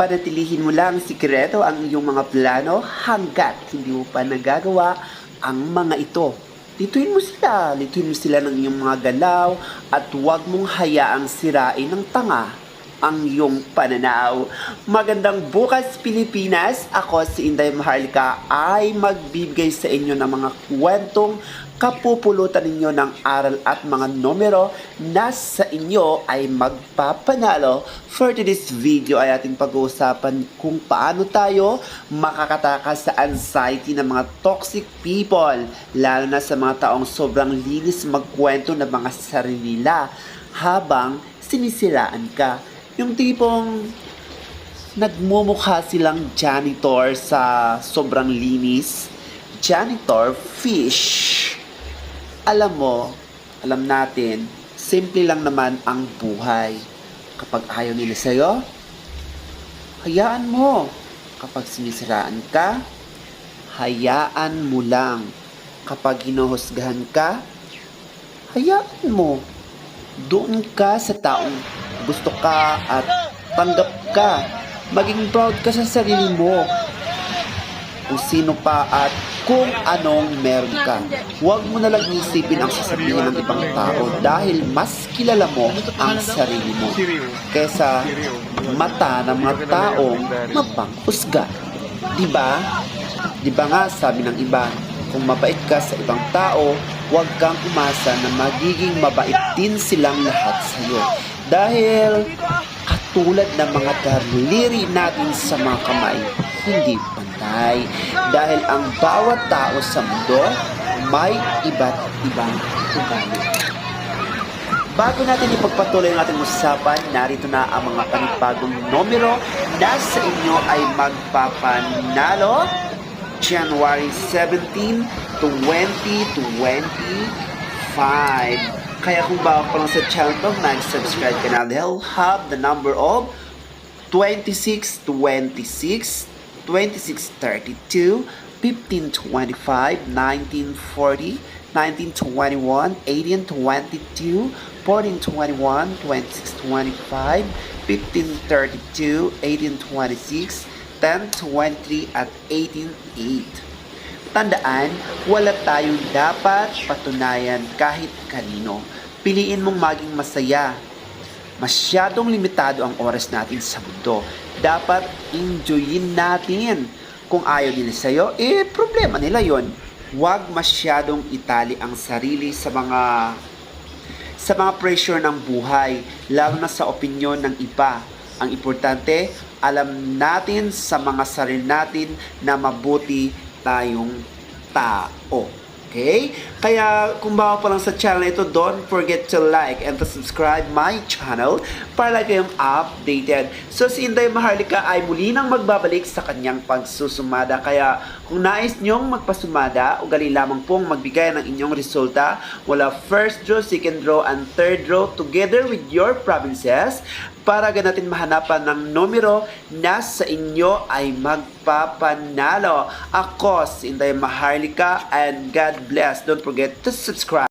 panatilihin mo lang sikreto ang iyong mga plano hanggat hindi mo pa nagagawa ang mga ito. Lituin mo sila, lituin mo sila ng iyong mga galaw at huwag mong hayaang sirain ng tanga ang iyong pananaw. Magandang bukas Pilipinas, ako si Inday Maharlika ay magbibigay sa inyo ng mga kwentong kapupulutan ninyo ng aral at mga numero na sa inyo ay magpapanalo. For today's video ay ating pag-uusapan kung paano tayo makakatakas sa anxiety ng mga toxic people, lalo na sa mga taong sobrang linis magkwento ng mga sarili nila habang sinisiraan ka. Yung tipong nagmumukha silang janitor sa sobrang linis. Janitor fish. Alam mo, alam natin, simple lang naman ang buhay. Kapag ayaw nila sa'yo, hayaan mo. Kapag sinisiraan ka, hayaan mo lang. Kapag hinuhusgahan ka, hayaan mo. Doon ka sa taong gusto ka at tanggap ka. Maging proud ka sa sarili mo. Kung sino pa at kung anong meron ka. Huwag mo na lang isipin ang sasabihin ng ibang tao dahil mas kilala mo ang sarili mo kesa mata ng mga taong mapanghusga. Diba? Diba nga sabi ng iba, kung mabait ka sa ibang tao, huwag kang umasa na magiging mabait din silang lahat sa iyo. Dahil katulad ng mga daliri natin sa mga kamay, hindi pantay. Dahil ang bawat tao sa mundo may iba't ibang ugali. Bago natin ipagpatuloy ang ating usapan, narito na ang mga panibagong numero na sa inyo ay magpapanalo January 17, 2025. Kaya kung bago pa lang sa channel to, mag-subscribe ka na dahil have the number of 26, 26, 26, 32, 15, 25, 19, 40, 19, 21, 18, 22, 14, 21, 26, 25, 15, 32, 18, 26, 10, 23, at 18, 8. Tandaan, wala tayong dapat patunayan kahit kanino. Piliin mong maging masaya. Masyadong limitado ang oras natin sa mundo. Dapat enjoyin natin. Kung ayaw nila sa'yo, eh problema nila yon. Huwag masyadong itali ang sarili sa mga sa mga pressure ng buhay, lalo na sa opinyon ng iba. Ang importante, alam natin sa mga sarili natin na mabuti tayong tao. Okay? Kaya kung bago pa lang sa channel ito, don't forget to like and to subscribe my channel para lagi kayong updated. So si Inday Maharlika ay muli nang magbabalik sa kanyang pagsusumada. Kaya kung nais nyong magpasumada, ugali lamang pong magbigay ng inyong resulta wala first draw, second draw, and third draw together with your provinces para ganatin mahanapan ng numero na sa inyo ay magpapanalo. Ako si Inday Maharlika and God bless. Don't forget to subscribe.